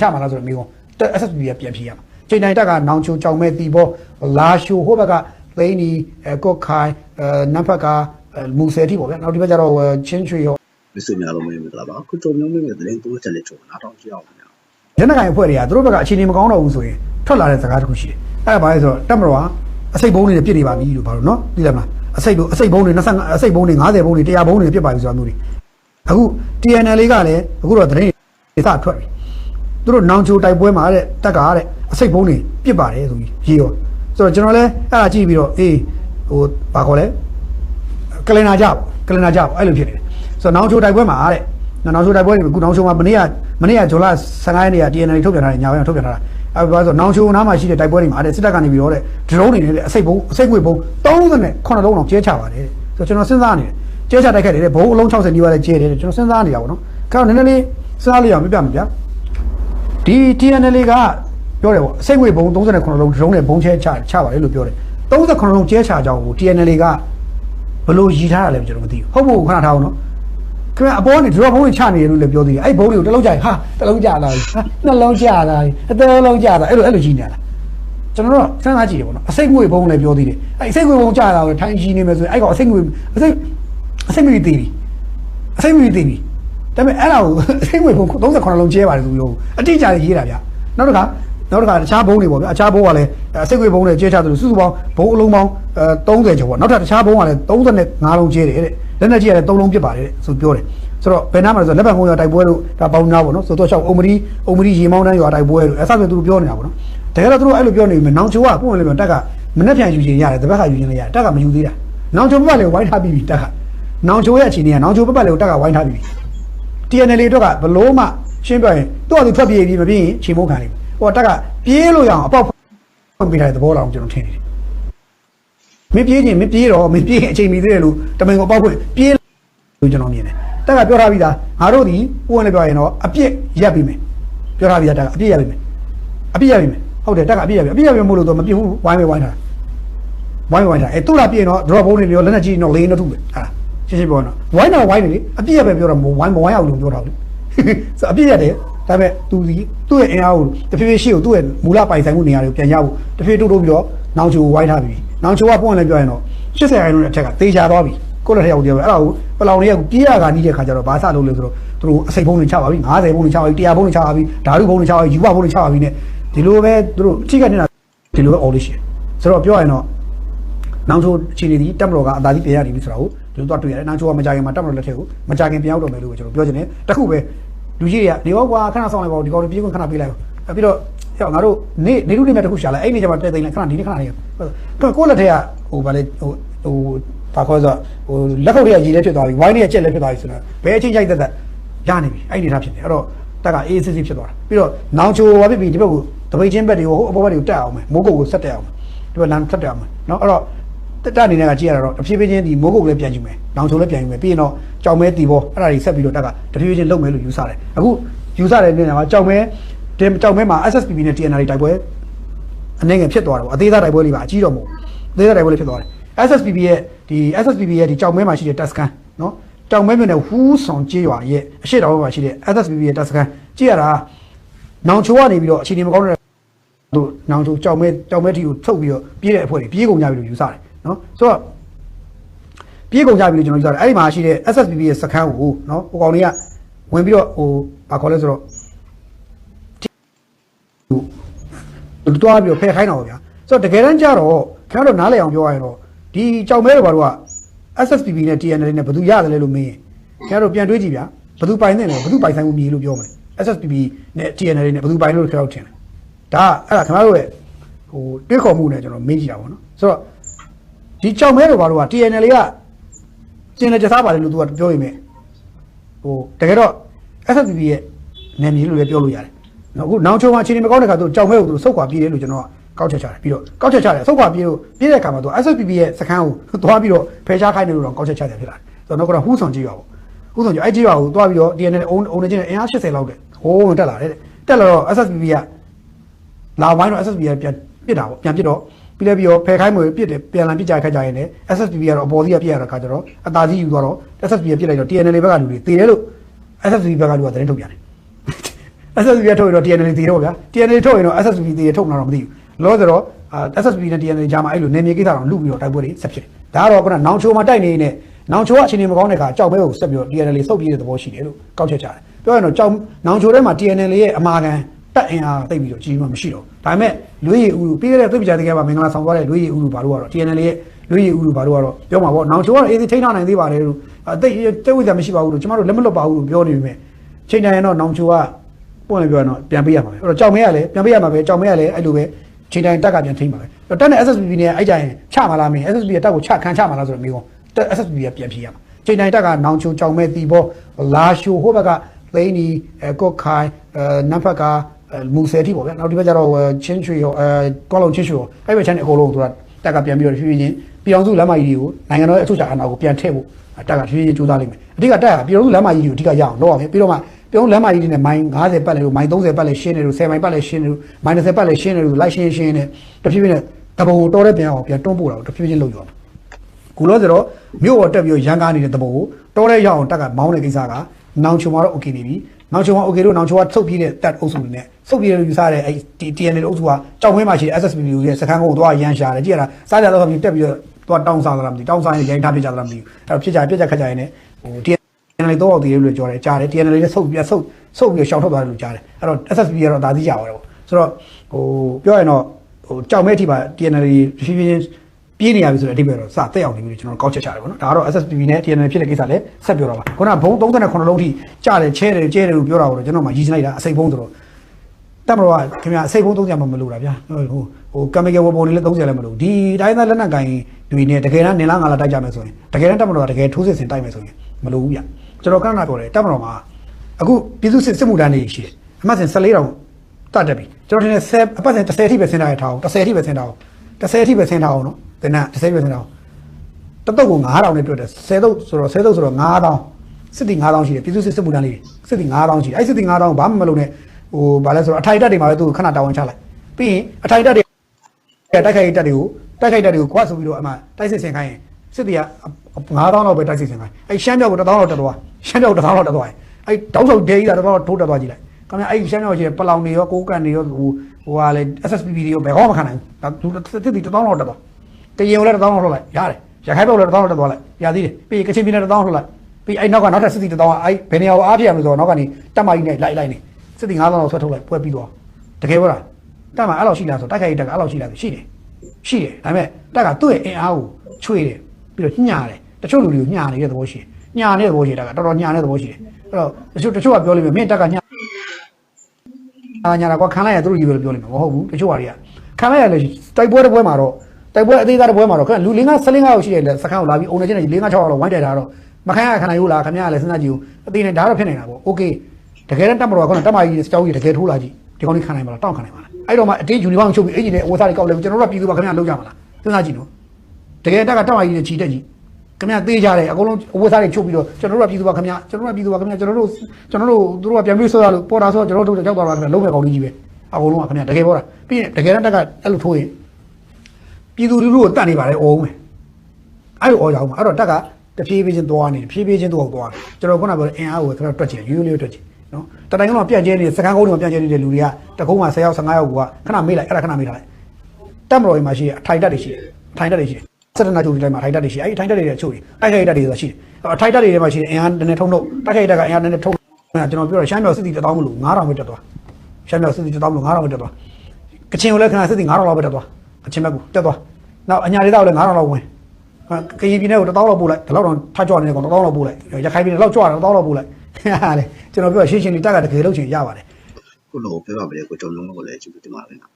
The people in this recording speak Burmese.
ချမှာလားဆိုတော့မိကုန်းတက် SSB ကပြန်ဖြေရမှာချိန်တိုင်းတက်ကနောင်ချိုကြောင်မဲ့တီဘောလာရှိုဟိုဘက်ကသိန်းဒီအဲကော့ခိုင်အဲနမ်ဖက်ကအဲမူဆယ်တိပေါ့ဗျာနောက်ဒီဘက်ကျတော့ချင်းချွေရောမစ်ဆွေများလုံးမင်းမင်္ဂလာပါခုတုံမျိုးမင်းရဲ့သတင်းတိုးချက်လေးချိုနားထောင်ကြည့်အောင်ခင်ဗျာလက်နက်ကိုင်အဖွဲ့တွေကသူတို့ဘက်ကအခြေအနေမကောင်းတော့ဘူးဆိုရင်ထွက်လာတဲ့စကားတစ်ခုရှိတယ်အဲ့ဒါဘာလဲဆိုတော့တက်မတော်ကအစိတ်ဘုံတွေနဲ့ပြစ်နေပါပြီလို့ဘာလို့နော်သိတယ်မလားအစိတ်ဘုံအစိတ်ဘုံတွေ25အစိတ်ဘုံတွေ90ဘုံတွေ100ဘုံတွေပြစ်ပါပြီဆိုတာမျိုးတွေအခု TNL လေးကလည်းအခုတော့သတင်းတွေစထွက်ပြီ သူတို့နောင်ချိုတိုက်ပွဲမှာတဲ့တက်ကတဲ့အစိတ်ဘုံတွေပြစ်ပါတယ်ဆိုပြီးရေးရောဆိုတော့ကျွန်တော်လည်းအဲ့ဒါကြည့်ပြီးတော့အေးဟိုဘာခေါ်လဲကလင်နာကြပေါ့ကလင်နာကြပေါ့အဲ့လိုဖြစ်နေတယ်ဆိုတော့နောင်ချိုတိုက်ပွဲမှာတဲ့နောင်ချိုတိုက်ပွဲတွေခုနောင်ချိုမှာမနေ့ကမနေ့ကဇွန်လ15ရက်နေ့က TNL ထုတ်ပြန်ထားတယ်ညာဘက်ထုတ်ပြန်ထားတာအဲ့ဒါဆိုနောင်ချိုနားမှာရှိတဲ့တိုက်ပွဲတွေမှာတဲ့စစ်တပ်ကနေပြီးတော့တဲ့ဒရုန်းတွေနဲ့တဲ့အစိတ်ဘုံအစိတ်ငွေဘုံ39လုံးအောင်ကျဲချပါတယ်တဲ့ဆိုတော့ကျွန်တော်စဉ်းစားနေတယ်ကျဲချတိုက်ခိုက်တယ်တဲ့ဘုံအလုံး60နီးပါးလည်းကျဲတယ်တဲ့ကျွန်တော်စဉ်းစားနေတာပေါ့နော်ခါတော့နည်းနည်းလေးစဉ်းစားလေးအောင်ပြပြမယ်ဗျာ ဒီ TNL ကပြောတယ်ပေါ့အစိတ်ငွေဘုံ39လုံးဒရုန်းနဲ့ဘုံချဲချချပါတယ်လို့ပြောတယ်39လုံးကျဲချကြောင်းကို TNL ကဘလို့ရည်ထားတာလဲကျွန်တော်မသိဘူးဟုတ်ဖို့ခဏထားအောင်နော်ခင်ဗျအပေါ်ကနေဒရော့ဘုံတွေချနေတယ်လို့လည်းပြောသေးတယ်အဲ့ဘုံတွေကိုတစ်လုံးကြရင်ဟာတစ်လုံးကြလာပြီဟာနှလုံးကြလာပြီအသေးလုံးကြလာအဲ့လိုအဲ့လိုကြီးနေရတာကျွန်တော်တို့စဉ်းစားကြည့်တယ်ပေါ့နော်အစိတ်ငွေဘုံလည်းပြောသေးတယ်အဲ့အစိတ်ငွေဘုံကြလာတော့ထိုင်ကြီးနေမယ်ဆိုရင်အဲ့ကောင်အစိတ်ငွေအစိတ်အစိတ်ငွေတည်ပြီအစိတ်ငွေတည်ပြီ ဒါပေမဲ့အဲ့ဒါကိုအစိမ့်ငွေဘုံ39လုံးကျဲပါတယ်ဆိုပြီးတော့အတိအကျလေးရေးတာဗျာနောက်တစ်ခါနောက်တစ်ခါတခြားဘုံတွေပေါ့ဗျာအခြားဘုံကလည်းအစိမ့်ငွေဘုံတွေကျဲချသလိုစုစုပေါင်းဘုံအလုံးပေါင်းအဲ30ကျော်ပေါ့နောက်ထပ်တခြားဘုံကလည်း35လုံးကျဲတယ်တဲ့လက်နဲ့ကျဲရတယ်3လုံးပြစ်ပါတယ်တဲ့ဆိုပြောတယ်ဆိုတော့ဘယ်နားမှာလဲဆိုတော့လက်ပတ်ကုန်းရွာတိုက်ပွဲလို့ဒါပေါင်းနာပေါ့နော်ဆိုတော့ချောက်အုံမရီအုံမရီရေမောင်းတန်းရွာတိုက်ပွဲလို့အဲ့ဒါဆိုသူတို့ပြောနေတာပေါ့နော်တကယ်တော့သူတို့အဲ့လိုပြောနေပြီနောင်ချိုကပုံမှန်လေးမျိုးတက်ကမနှက်ပြန်ယူခြင်းရတယ်တပတ်ခါယူခြင်းလည်းရတယ်တက်ကမယူသေးတာနောင်ချိုဘက်လည်းဝိုင်းထားပြီးပြီတက်ကနောင်ချိုရဲ့အခြေအနေကနောင်ချိုဘက်လည်းတက်ကဝိုင်းထားပြီးပြီ TNL အတွက်ကဘလို့မှရှင်းပြရင်သူ့အတူထွက်ပြေးပြီးမပြေးရင်ချိန်မိုးခံလိမ့်မယ်ဟိုတက်ကပြေးလို့ရအောင်အပေါက်ဖွင့်ပေးထားတဲ့သဘောလောက်ကျွန်တော်ထင်နေတယ်မပြေးရင်မပြေးတော့မပြေးရင်အချိန်မီသေးတယ်လို့တမင်ကိုအပေါက်ဖွင့်ပြေးလို့ကျွန်တော်မြင်တယ်တက်ကပြောထားပြီးသားငါတို့ဒီပုံနဲ့ပြောရင်တော့အပြစ်ရက်ပြီးမယ်ပြောထားပြီးသားတက်ကအပြစ်ရက်ပြီးမယ်အပြစ်ရက်ပြီးမယ်ဟုတ်တယ်တက်ကအပြစ်ရက်ပြီးအပြစ်ရက်ပြီးမို့လို့တော့မပြေးဘူးဝိုင်းပဲဝိုင်းထားတာဝိုင်းဝိုင်းထားအဲသူ့လာပြေးတော့ drop ဘုံတွေရောလက်နဲ့ကြီးတော့လေးနှစ်ထုပဲဟာ ရှင်းရှင်းပြောတော့ဝိုင်းတော့ဝိုင်းနေလေအပြစ်ရက်ပဲပြောတော့ဝိုင်းမဝိုင်းအောင်လို့ပြောထားလို့ဆိုအပြစ်ရတယ်ဒါပေမဲ့သူဒီသူ့ရဲ့အင်အားကိုတဖြည်းဖြည်းရှေ့ကိုသူ့ရဲ့မူလပိုင်ဆိုင်မှုနေရာတွေကိုပြန်ရဖို့တဖြည်းတိုးတိုးပြီးတော့နောင်ချိုကိုဝိုင်းထားပြီနောင်ချိုကပုံနဲ့ပြောရင်တော့80ရာခိုင်နှုန်းအထက်ကသေချာသွားပြီကိုယ့်လက်ထက်ရောက်တယ်ပဲအဲ့ဒါကိုပလောင်တွေကပြေးရကနီးတဲ့ခါကျတော့ဘာစလုပ်လဲဆိုတော့သူတို့အစိတ်ဖုံးတွေချပါပြီ90ဖုံးတွေချပါပြီ100ဖုံးတွေချပါပြီဓာတုဖုံးတွေချပါပြီယူဘဖုံးတွေချပါပြီ ਨੇ ဒီလိုပဲသူတို့အထိကနေတာဒီလိုပဲ all လေးရှိတယ်ဆိုတော့ပြောရရင်တော့နောင်ချိုအခြေအနေဒီတက်မတော်ကအသာကြီးပြန်ရပြီဆိုတာ ကိုဒီလိုတော့တွေ့ရတယ်နောင်ချိုကမကြခင်မှာတက်မတော်လက်ထက်ကိုမကြခင်ပြန်ရောက်တော့မယ်လို့ကျွန်တော်ပြောချင်တယ်တခုပဲလူကြီးတွေကနေရောကွာခဏဆောင်လိုက်ပါဦးဒီကောင်တွေပြေးခွင့်ခဏပေးလိုက်ပါအဲ့ပြီးတော့ဟဲ့ငါတို့နေနေလူနေမဲ့တခုရှာလိုက်အဲ့နေကျမှတဲ့သိန်းလိုက်ခဏဒီနေ့ခဏနေဟုတ်ကိုယ့်လက်ထက်ကဟိုဗာလေဟိုဟိုဘာခေါ်ဆိုဟိုလက်ခုပ်တွေကရည်လည်းဖြစ်သွားပြီဝိုင်းတွေကကြက်လည်းဖြစ်သွားပြီဆိုတော့ဘယ်အချင်းရိုက်သက်သက်ရနေပြီအဲ့ဒီထားဖြစ်နေအဲ့တော့တက်ကအေးစစ်စစ်ဖြစ်သွားတာပြီးတော့နောင်ချိုဘာဖြစ်ပြီဒီဘက်ကိုတပိတ်ချင်းဘက်တွေကိုဟိုအပေါ်ဘက်တွေကိုတက်အောင်မယ်မိုးကုတ်ကိုဆက်တက်အောင်မယ်ဒီဘက်လမ်းဆက်တက်အောင်မယ်နော်အဲ့တော့ တက်တက်အနေနဲ့ကကြည့်ရတော့တဖြည်းဖြည်းချင်းဒီမိုးကုတ်လည်းပြန်ယူမယ်။နောင်ချုံလည်းပြန်ယူမယ်။ပြီးရင်တော့ကြောင်မဲတီဘောအဲ့ဒါတွေဆက်ပြီးတော့တက်ကတဖြည်းဖြည်းချင်းလုံမယ်လို့ယူဆတယ်။အခုယူဆတဲ့နေရာမှာကြောင်မဲတင်ကြောင်မဲမှာ SSPP နဲ့ TNR တွေတိုက်ပွဲအနေငယ်ဖြစ်သွားတယ်ပေါ့။အသေးသားတိုက်ပွဲလေးပါအကြီးတော့မဟုတ်ဘူး။အသေးသားတိုက်ပွဲလေးဖြစ်သွားတယ်။ SSPP ရဲ့ဒီ SSPP ရဲ့ဒီကြောင်မဲမှာရှိတဲ့တပ်စခန်းနော်။ကြောင်မဲမြို့နယ်ဟူးဆောင်ကျေးရွာရဲ့အရှိတောင်ဘက်မှာရှိတဲ့ SSPP ရဲ့တပ်စခန်းကြည့်ရတာနောင်ချိုကနေပြီးတော့အခြေအနေမကောင်းတဲ့တို့နောင်ချိုကြောင်မဲကြောင်မဲထီကိုထုတ်ပြီးတော့ပြေးတဲ့အဖွဲ့တွေပြေးကုန်ကြပြီလို့ယူဆတယ် နော်ဆိုတော့ပြေးကုန်ကြပြီလို့ကျွန်တော်ယူဆတယ်အဲ့ဒီမှာရှိတဲ့ SSPP ရဲ့စခန်းကိုနော်ဟိုကောင်တွေကဝင်ပြီးတော့ဟိုဘာခေါ်လဲဆိုတော့ဟိုတူတော့ပြီးတော့ဖယ်ခိုင်းတာပေါ့ဗျာဆိုတော့တကယ်တမ်းကျတော့ခင်ဗျားတို့နားလည်အောင်ပြောရရင်တော့ဒီကြောင်မဲတွေဘာလို့က SSPP နဲ့ TNL နဲ့ဘယ်သူရတယ်လဲလို့မင်းရင်ခင်ဗျားတို့ပြန်တွေးကြည့်ဗျာဘယ်သူပိုင်နေလဲဘယ်သူပိုင်ဆိုင်မှုမြေလို့ပြောမလဲ SSPP နဲ့ TNL နဲ့ဘယ်သူပိုင်လို့ခင်ဗျားတို့ထင်လဲဒါအဲ့ဒါခင်ဗျားတို့ရဲ့ဟိုတွေးခေါ်မှုနဲ့ကျွန်တော်မေးကြည့်တာပေါ့နော်ဆိုတော့ ဒီကြောင်မဲတို့ဘာလို့က TNL ကကျင်တဲ့ကြစားပါတယ်လို့သူကပြောရင်မယ်ဟိုတကယ်တော့ SSPP ရဲ့နာမည်လို့လည်းပြောလို့ရတယ်နော်အခုနောင်ချုံမှာအချိန်မကောင်းတဲ့ခါသူကြောင်မဲကိုသူစုတ်ခွာပြေးတယ်လို့ကျွန်တော်ကကောက်ချက်ချတယ်ပြီးတော့ကောက်ချက်ချတယ်စုတ်ခွာပြေးလို့ပြေးတဲ့ခါမှာသူ SSPP ရဲ့စခန်းကိုသွားပြီးတော့ဖယ်ရှားခိုင်းတယ်လို့တော့ကောက်ချက်ချတယ်ဖြစ်လာတယ်ဆိုတော့နောက်ကတော့ဟူးဆောင်ကြည့်ရပါဘူးဟူးဆောင်ကြည့်အဲ့ကြည့်ရကိုသွားပြီးတော့ TNL အုံအုံနေချင်းအင်အား80လောက်တဲ့ဟိုးဝင်တက်လာတယ်တဲ့တက်လာတော့ SSPP ကလာဝိုင်းတော့ SSB ကပြန်ပြစ်တာပေါ့ပြန်ပြစ်တော့ ပြီးလဲပြီးတော့ဖယ်ခိုင်းမွေပြစ်တယ်ပြန်လာပြစ်ကြခက်ကြရင်လည်း SSB ကတော့အပေါ်စီးကပြစ်ရတဲ့ခါကျတော့အသာစီးယူသွားတော့ SSB ကပြစ်လိုက်တော့ TNL ဘက်ကလူတွေတည်တယ်လို့ SSB ဘက်ကလူကသတင်းထုတ်ပြန်တယ် SSB ထုတ်ရင်တော့ TNL တည်တော့ဗျာ TNL ထုတ်ရင်တော့ SSB တည်ထုတ်မှာတော့မသိဘူးလောဆိုတော့ SSB နဲ့ TNL ကြားမှာအဲ့လိုနေမြေကိစ္စတော့လူပြီးတော့တိုက်ပွဲတွေဆက်ဖြစ်တယ်ဒါကတော့ခုနနောင်ချိုမှာတိုက်နေနေနောင်ချိုကအချိန်နေမကောင်းတဲ့ခါကြောက်မဲကိုဆက်ပြီးတော့ TNL စုပ်ပြေးတဲ့သဘောရှိတယ်လို့ကောက်ချက်ကြတယ်ပြောရရင်တော့ကြောက်နောင်ချိုထဲမှာ TNL ရဲ့အမာခံ တက်အင်အားသိပ်ပြီးတော့ကြီးမှမရှိတော့ဒါပေမဲ့လွေးရည်ဦးလူပြီးခဲ့တဲ့သိပ်ကြတဲ့ကမှာမင်္ဂလာဆောင်သွားတဲ့လွေးရည်ဦးလူဘာလို့ကတော့ TNL ရဲ့လွေးရည်ဦးလူဘာလို့ကတော့ပြောမှာပေါ့နောင်ချိုကတော့အေးစီထိန်းထားနိုင်သေးပါတယ်လို့အသိတိတ်ဝိဇ္ဇာမရှိပါဘူးလို့ကျမတို့လက်မလွတ်ပါဘူးလို့ပြောနေပြီမဲ့ချိန်တိုင်းတော့နောင်ချိုကပွင့်လည်းပြောရင်တော့ပြန်ပေးရမှာပဲအဲ့တော့ကြောင်မဲကလည်းပြန်ပေးရမှာပဲကြောင်မဲကလည်းအဲ့လိုပဲချိန်တိုင်းတက်ကပြန်ထိမ့်ပါပဲအဲ့တော့တက်နဲ့ SSB နဲ့အဲ့ကြရင်ချမှာလားမင်း SSB ကတက်ကိုချခံချမှာလားဆိုတော့မိကုန်တက် SSB ကပြန်ဖြေရမှာချိန်တိုင်းတက်ကနောင်ချိုကြောင်မဲတီဘောလာရှိုဟိုဘက်ကသိန်းဒီအဲကော့ခိုင်အဲနမ်ဖက်က မူဆယ်တိပေါ့ဗျာနောက်ဒီဘက်ကျတော့ချင်းချွေရောအဲကောလုံးချင်းချွေရောအဲ့ဘက်ချမ်းအကုန်လုံးသူကတက်ကပြန်ပြီးတော့ဖြည်းဖြည်းချင်းပြည်အောင်စုလမ်းမကြီးတွေကိုနိုင်ငံတော်ရဲ့အချုပ်အခြာအာဏာကိုပြန်ထည့်ဖို့တက်ကဖြည်းဖြည်းကြိုးစားလိမ့်မယ်အဓိကတက်ကပြည်အောင်စုလမ်းမကြီးတွေကိုအဓိကရအောင်လုပ်အောင်ပြီးတော့မှပြုံးလမ်းမကြီးတွေနဲ့မိုင်90ပတ်လေလို့မိုင်30ပတ်လေရှင်းနေလို့10မိုင်ပတ်လေရှင်းနေလို့မိုင်30ပတ်လေရှင်းနေလို့လိုက်ရှင်းရှင်းနေတဖြည်းဖြည်းနဲ့တပုံကိုတော်တဲ့ပြန်အောင်ပြန်တွန်းပို့တာကိုတဖြည်းဖြည်းလုပ်ရအောင်ခုလို့ဆိုတော့မြို့ပေါ်တက်ပြီးရန်ကားနေတဲ့တပုံကိုတော်တဲ့ရအောင်တက်ကမောင်းတဲ့ကိစ္စကနောင်ချုံမှာတော့ okay နေပြီ နောင်ချုံမှာ okay လို့နောင်ချုံကထုတ်ပြီးတဲ့တက်အုပ်စုတွေနဲ့ဆုတ်ပြီးလို့ယူဆတဲ့အဲ့ဒီ TNL အုပ်စုကကြောက်ဝင်းမှာရှိတဲ့ SSB ရဲ့စခန်းကိုသွားရန်ရှာတယ်ကြည့်ရတာစားကြတော့ဆိုပြီးတက်ပြီးတော့သွားတောင်းစားလာတာမသိတောင်းစားရင်ရိုင်းထားပြကြတာမသိဘူးအဲ့တော့ဖြစ်ကြပြကြခက်ကြရင်လည်းဟို TNL တော့အောက်တည်တယ်လို့ပြောတယ်ကြားတယ် TNL လည်းဆုတ်ပြီးဆုတ်ဆုတ်ပြီးရှောင်ထွက်သွားတယ်လို့ကြားတယ်အဲ့တော့ SSB ကတော့ဒါသိကြပါတယ်ပေါ့ဆိုတော့ဟိုပြောရင်တော့ဟိုကြောက်မဲ့အထိပါ TNL ဖြည်းဖြည်း ပြေးနေရပြီဆိုတဲ့အဓိပ္ပာယ်တော့စတက်အောင်နေပြီလို့ကျွန်တော်ကောက်ချက်ချတယ်ပေါ့နော်ဒါကတော့ SSB နဲ့ TNL ဖြစ်တဲ့ကိစ္စလည်းဆက်ပြောတော့ပါခုနကဘုံ39လုံးထိကြားတယ်ချဲတယ်ကျဲတယ်လို့ပြောတာကိုတော့ကျွန်တော်မှရည်စလိုက်တာအစိပ်ဘုံဆိုတော့တက်မလို့ကခင်ဗျာအစိတ်ဖုံး30မှမလို့တာဗျာဟိုဟိုဟိုကမီကယ်ဝပုံတွေလည်း30လည်းမလို့ဒီတိုင်းသားလက်နက်ကင်တွေနဲ့တကယ်တမ်းနင်လားငါလားတိုက်ကြမယ်ဆိုရင်တကယ်တမ်းတက်မလို့ကတကယ်ထိုးစစ်ဆင်တိုက်မယ်ဆိုရင်မလို့ဘူးဗျကျွန်တော်ကနနာပြောတယ်တက်မလို့မှာအခုပြည်သူစစ်စစ်မှုတန်းနေရှိတယ်အမှတ်စဉ်14တောင်တတ်တက်ပြီကျွန်တော်ထင်တယ်10အပတ်စဉ်30ထိပဲဆင်းထားရထားအောင်30ထိပဲဆင်းထားအောင်30ထိပဲဆင်းထားအောင်နော် တင်နာ30ပဲဆင်းထားအောင်တတုတ်ကို9000နဲ့တွေ့တယ်10တုတ်ဆိုတော့10တုတ်ဆိုတော့9000စစ်တီ9000ရှိတယ်ပြည်သူစစ်စစ်မှုတန်းလေးစစ်တီ9000ရှိတယ်အဲ့စစ်တီ9000ဘာမှမလုပ်နဲ့ဟိုဗာလဲဆိုတော့အထိုင်တက်တွေမှာပဲသူခဏတာဝန်ချလိုက်ပြီးရင်အထိုင်တက်တွေတိုက်ခိုက်တက်တွေကိုတိုက်ခိုက်တက်တွေကိုကွာဆိုပြီးတော့အမှတိုက်စစ်ဆင်ခိုင်းရင်စစ်တီက9000လောက်ပဲတိုက်စစ်ဆင်ခိုင်းအဲ့ရှမ်းမြောက်ကို1000လောက်တက်သွားရှမ်းမြောက်1000လောက်တက်သွားအဲ့တောက်ဆောက်ဒေးကြီးတာ1000လောက်ထိုးတက်သွားကြည့်လိုက်ခင်ဗျအဲ့ရှမ်းမြောက်ရှိပလောင်တွေရောကိုးကန်တွေရောဟိုဟိုဟာလေ SSPP တွေရောဘယ်ကောမှမခံနိုင်ဘူးဒါသူစစ်တီ1000လောက်တက်သွား တရင်ကိုလည်း1000လောက်ထုတ်လိုက်ရတယ်ရခိုင်ဘက်ကိုလည်း1000လောက်တက်သွားလိုက်ရသေးတယ်ပြီးကချင်ပြည်နယ်1000ထုတ်လိုက်ပြီးအဲ့နောက်ကနောက်ထပ်စစ်တီ1000ကအဲ့ဘယ်နေရာကိုအားပြရမလို့ဆိုတော့နောက်ကနေတက်မကြီးနဲ့လိုက်လိုက်နေစစ်တီ9000လောက်ဆွဲထုတ်လိုက်ပွဲပြီးတော့တကယ်ပြောတာတက်မှာအဲ့လောက်ရှိလားဆိုတိုက်ခိုက်ရေးတက်ကအဲ့လောက်ရှိလားဆိုရှိတယ်ရှိတယ်ဒါပေမဲ့တက်ကသူ့ရဲ့အင်အားကိုချွေတယ်ပြီးတော့ညှာတယ်တချို့လူတွေကိုညှာနေတဲ့သဘောရှိတယ်ညှာနေတဲ့သဘောရှိတယ်တက်ကတော်တော်ညှာနေတဲ့သဘောရှိတယ်အဲ့တော့တချို့တချို့ကပြောလိမ့်မယ်မင်းတက်ကညှာအာညှာတာကွာခံလိုက်ရသူတို့ကြီးပဲပြောလိမ့်မယ်မဟုတ်ဘူးတချို့ဟာတွေကခံလိုက်ရလေတိုက်ပွဲတစ်ပွဲမှာတော့ တိုက်ပွဲအသေးသားတစ်ပွဲမှာတော့ခင်ဗျလူလင်းက15 15ရောက်ရှိတယ်လေစခန်းကိုလာပြီးအုံနေချင်းနဲ့4 5 6ရောက်လောက်ဝိုင်းတိုက်တာတော့မခံရခံနိုင်ဘူးလားခင်ဗျားလည်းစဉ်းစားကြည့်ဦးအသေးနဲ့ဒါတော့ဖြစ်နေတာပေါ့โอเค တကယ်တမ်းတက်မတော်ကခုနတက်မကြီးစောင်းကြီးတကယ်ထိုးလာကြည့်ဒီကောင်လေးခံနိုင်မလားတောင့်ခံနိုင်မလားအဲ့တော့မှအတင်းယူနီဖောင်းချုပ်ပြီးအင်ဂျင်နဲ့အဝတ်စားတွေကောက်လဲကျွန်တော်တို့ကပြည်သူပါခင်ဗျာလောက်ကြမလားစဉ်းစားကြည့်နော်တကယ်တက်ကတက်မကြီးနဲ့ခြီတက်ကြည့်ခင်ဗျာသေးကြတယ်အကုန်လုံးအဝတ်စားတွေချုပ်ပြီးတော့ကျွန်တော်တို့ကပြည်သူပါခင်ဗျာကျွန်တော်တို့ကပြည်သူပါခင်ဗျာကျွန်တော်တို့ကျွန်တော်တို့သူတို့ကပြန်ပြီးဆွဲရလို့ပေါ်တာဆိုတော့ကျွန်တော်တို့ကြောက်သွားတာခင်ဗျာလုံးမဲ့ကောင်လေးကြီးပဲအကုန်လုံးကခင်ဗျာတကယ်ပေါ်တာပြီးရင်တကယ်တမ်းတက်ကအဲ့လိုထိုးရင် ပြည်သူလူထုကိုတတ်နေပါလေအော်မယ်အဲ့လိုအော်ကြအောင်အဲ့တော့တက်ကတဖြည်းဖြည်းချင်းသွားနေဖြည်းဖြည်းချင်းသွားသွားကျွန်တော်ခုနကပြောအင်အားကိုကျွန်တော်တွက်ချင်ရိုးရိုးတွက်ချင်နော်တတိုင်းကတော့ပြန့်ကျဲနေစကန်းကုန်းတွေမှာပြန့်ကျဲနေတဲ့လူတွေကတကုန်းမှာ10ယောက်15ယောက်ကခဏမေးလိုက်အဲ့ဒါခဏမေးထားလိုက်တက်မတော်ကြီးမှာရှိရအထိုင်တက်တွေရှိတယ်အထိုင်တက်တွေရှိတယ်စက်တနာကျူဒီတိုင်းမှာအထိုင်တက်တွေရှိအဲ့ဒီအထိုင်တက်တွေရဲ့အချို့တွေတိုက်ခိုက်တက်တွေဆိုတာရှိတယ်အထိုင်တက်တွေထဲမှာရှိတယ်အင်အားနည်းနည်းထုံးထုတ်တိုက်ခိုက်တက်ကအင်အားနည်းနည်းထုံးကျွန်တော်ပြောတယ်ရှမ်းမြောက်စစ်တီ1000မလို့9000ပဲတက်သွားရှမ်းမြောက်စစ်တီ1000မလို့9000ပဲတက်သွားကချင်ကိုလည်းခဏစစ်တီ9000လောက်ပဲတက်သွား ကချင်ဘက်ကိုတက်သွားနောက်အညာဒေသကိုလည်း9000လောက်ဝင်ကရင်ပြည်နယ်ကို1000လောက်ပို့လိုက်ဒီလောက်တော့ထကြွနေတယ်ကောင်1000လောက်ပို့လိုက်ရခိုင်ပြည်နယ်လောက်ကြွတယ်1000လောက်ပို့လိုက်ဟာလေကျွန်တော်ပြောရှင်းရှင်းလေးတက်ကတကယ်လို့ချင်ရပါတယ်ခုလိုပြောရမလဲကိုကျော်မျိုးကိုလည်းကျေးဇူးတင်ပါတယ်နော်